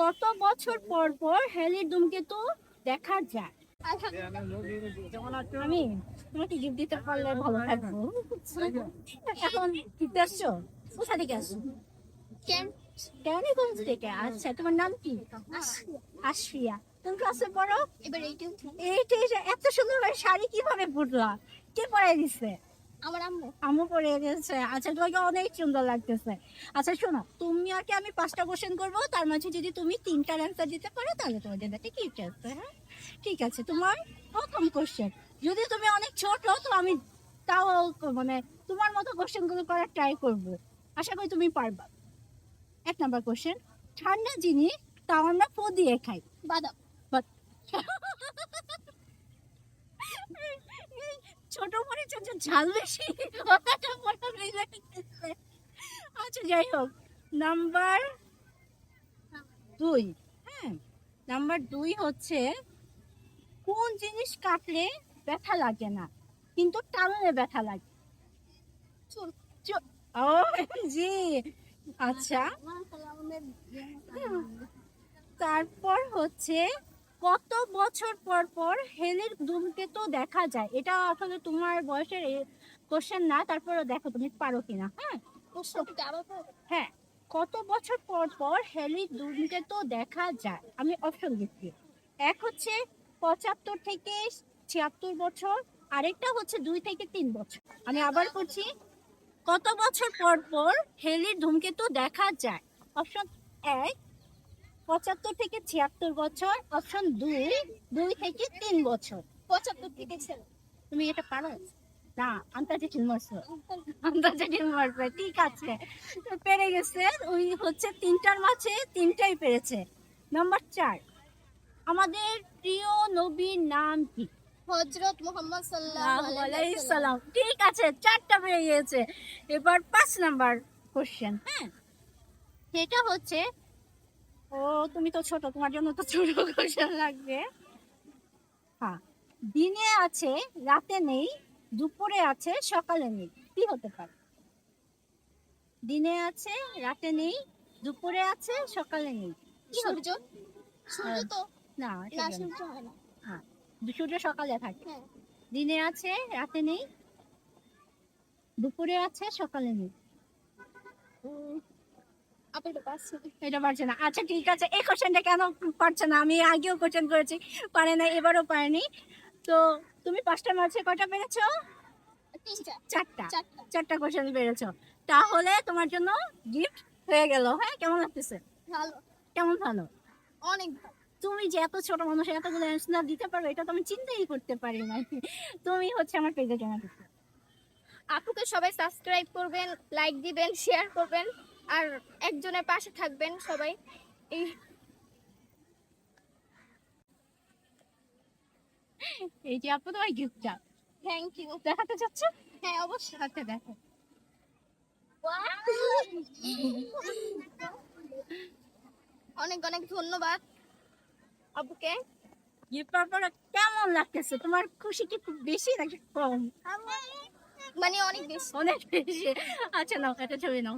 কত বছর পর পর হেলির ধূমকেতু দেখা যায়। আমি তোমাকে গিফট দিতে পারলে ভালো থাকব এখন আসছো? কোথা থেকে আসছো? কেরানীগঞ্জ থেকে? আচ্ছা তোমার নাম কি? আশফিয়া। তুমি ক্লাসে পড়ো? এবার এইটা এইটা এত সুন্দর শাড়ি কীভাবে পরলা কে পরাই দিছে? আমার আম্মু আমু পরে গেছে। আচ্ছা তোমাকে অনেক সুন্দর লাগতেছে। আচ্ছা শোনো, তুমি আর কি আমি পাঁচটা কোশ্চেন করব, তার মাঝে যদি তুমি তিনটার অ্যান্সার দিতে পারো, তাহলে তোমাদের হাতে গিফট হ্যাঁ? ঠিক আছে, তোমার প্রথম কোশ্চেন যদি তুমি অনেক ছোট, তো আমি তাও মানে তোমার মতো কোশ্চেনগুলো করার ট্রাই করব। আশা করি তুমি পারবা। এক নাম্বার কোশ্চেন ঠান্ডা জিনিস, তাও আমরা ফো দিয়ে খাই। বাদাম। ছোট মরিচ হচ্ছে ঝাল বেশি? কথাটা গেছে। আচ্ছা যাই হোক। নাম্বার দুই। হ্যাঁ নাম্বার দুই হচ্ছে কোন জিনিস কাটলে ব্যথা লাগে না কিন্তু টানলে ব্যথা লাগে? ও জি আচ্ছা। তারপর হচ্ছে কত বছর পর পর হেলির ধূমকেতু দেখা যায়। এটা আসলে তোমার বয়সের কোশ্চেন না তারপরে দেখো তুমি পারো কিনা হ্যাঁ? হ্যাঁ কত বছর পর পর হেলির ধূমকেতু দেখা যায়। আমি অপশন দিচ্ছি। এক হচ্ছে পঁচাত্তর থেকে ছিয়াত্তর বছর আরেকটা হচ্ছে দুই থেকে তিন বছর। আমি আবার করছি কত বছর পর পর হেলির ধূমকেতু দেখা যায়। অপশন এক পঁচাত্তর থেকে ছিয়াত্তর বছর অপশন দুই দুই থেকে তিন বছর। পঁচাত্তর থেকে তুমি এটা পারো? না আন্তর্জাতিক মারছো আন্তর্জাতিক মারবে ঠিক আছে। পেরে গেছে ওই হচ্ছে তিনটার মাঝে তিনটাই পেরেছে। নাম্বার চার আমাদের প্রিয় নবীর নাম কি? হজরত মোহাম্মদ আলাইহি ঠিক আছে চারটা পেয়ে গিয়েছে এবার পাঁচ নাম্বার কোশ্চেন হ্যাঁ সেটা হচ্ছে ও তুমি তো ছোট তোমার জন্য তো ছোট কোশ্চেন লাগবে। হ্যাঁ দিনে আছে রাতে নেই দুপুরে আছে সকালে নেই কি হতে পারে? দিনে আছে রাতে নেই দুপুরে আছে সকালে নেই সূর্য সূর্য তো না না সূর্য হয় না। হ্যাঁ সূর্য সকালে থাকে। হ্যাঁ। দিনে আছে রাতে নেই দুপুরে আছে সকালে নেই। এটা পারছে না। আচ্ছা ঠিক আছে। এই কোশ্চেনটা কেন পারছে না? আমি আগেও কোশ্চেন করেছি। পারে না এবারও পারেনি। তো তুমি পাঁচটার মাঝে কটা পেরেছ? চারটা। চারটা। কোশ্চেন পেরেছ। তাহলে তোমার জন্য গিফট হয়ে গেল। হ্যাঁ কেমন লাগতেছে? ভালো। কেমন ভালো? অনেক ভালো। তুমি যে এত ছোট মানুষ এতগুলো অ্যান্সার দিতে পারবে এটা তো আমি চিন্তাই করতে পারি না। তুমি হচ্ছে আমার পেজে দিতে। আপুকে সবাই সাবস্ক্রাইব করবেন লাইক দিবেন শেয়ার করবেন। আর একজনের পাশে থাকবেন সবাই। এই এই যে আপু তোমার গিফটটা থ্যাংক ইউ দেখাতে চাচ্ছ হ্যাঁ অবশ্যই। আচ্ছা দেখো। অনেক অনেক ধন্যবাদ। আপুকে গিফট পাওয়ার কেমন লাগতেছে? তোমার খুশি কি খুব বেশি নাকি কম? মানে অনেক বেশি। অনেক বেশি। আচ্ছা নাও একটা ছবি নাও।